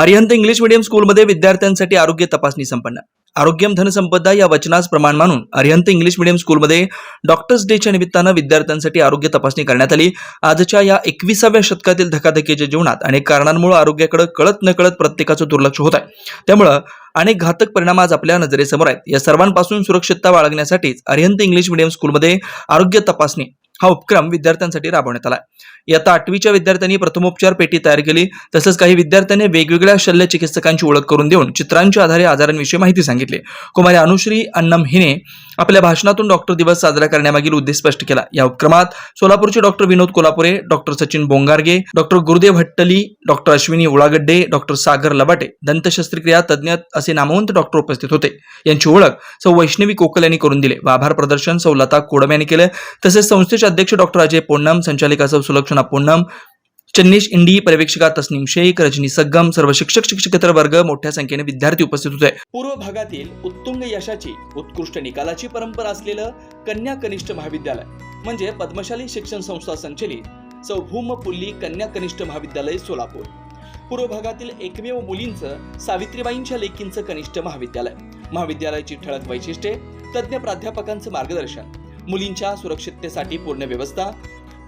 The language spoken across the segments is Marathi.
अरिहंत इंग्लिश मीडियम स्कूलमध्ये विद्यार्थ्यांसाठी आरोग्य तपासणी संपन्न. आरोग्यम धनसंपदा या वचनास प्रमाण मानून अरिहंत इंग्लिश मीडियम स्कूलमध्ये डॉक्टर्स डेच्या निमित्तानं विद्यार्थ्यांसाठी आरोग्य तपासणी करण्यात आली. आजच्या या एकविसाव्या शतकातील धकाधकीच्या जीवनात अनेक कारणांमुळे आरोग्याकडे कळत नकळत प्रत्येकाचं दुर्लक्ष होत आहे. त्यामुळं अनेक घातक परिणाम आज आपल्या नजरेसमोर आहेत. या सर्वांपासून सुरक्षितता बाळगण्यासाठीच अरिहंत इंग्लिश मीडियम स्कूलमध्ये आरोग्य तपासणी हा उपक्रम विद्यार्थ्यांसाठी राबवण्यात आला. इयत्ता आठवीच्या विद्यार्थ्यांनी प्रथमोपचार पेटी तयार केली. तसंच काही विद्यार्थ्यांनी वेगवेगळ्या शल्य चिकित्सकांची ओळख करून देऊन चित्रांच्या आधारे आजारांविषयी माहिती सांगितली. कुमारी अनुश्री अन्नम हिने आपल्या भाषणातून डॉक्टर दिवस साजरा करण्यामागील उद्देश स्पष्ट केला. या उपक्रमात सोलापूरचे doctor Vinod Kolhapure doctor Sachin Bongarge doctor Gurudev Hattali doctor Ashwini Ulagadde doctor Sagar Labate दंतशस्त्रक्रिया तज्ञ तज्ज्ञ असे नामवंत डॉक्टर उपस्थित होते. यांची ओळख सौ वैष्णवी कोकल यांनी करून दिले. व आभार प्रदर्शन सौ लता कोडम यांनी केले. तसेच संस्थेच्या अध्यक्ष डॉक्टर अजय पोन्नम संचालिका सौ सुलक्षणा पोन्नम चन्नीश इंडी पर्यवेक्षिका तस्नीम शेख रजनी सग्गम सर्व शिक्षक शिक्षकेतर वर्ग मोठ्या संख्येने विद्यार्थी उपस्थित होते. पूर्व भागातील उत्तुंग यशाची उत्कृष्ट निकालाची परंपरा असलेलं कन्या कनिष्ठ महाविद्यालय म्हणजे पद्मशाली शिक्षण संस्था संचलित सौभूम पुल्ली कन्या कनिष्ठ महाविद्यालय सोलापूर. पूर्व भागातील एकमेव मुलींचं सावित्रीबाईंच्या लेकींचं कनिष्ठ महाविद्यालय. महाविद्यालयाची ठळक वैशिष्ट्ये तज्ज्ञ प्राध्यापकांचं मार्गदर्शन मुलींच्या सुरक्षिततेसाठी पूर्ण व्यवस्था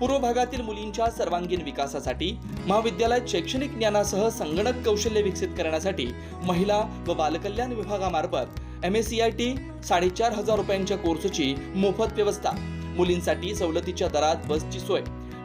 पूर्व भागातील मुलींच्या सर्वांगीण विकासासाठी महाविद्यालयात शैक्षणिक ज्ञानासह संगणक कौशल्य विकसित करण्यासाठी महिला व बालकल्याण विभागामार्फत M S C I T साडेचार हजार रुपयांच्या कोर्सची मोफत व्यवस्था मुलींसाठी सवलतीच्या दरात बसची सोय.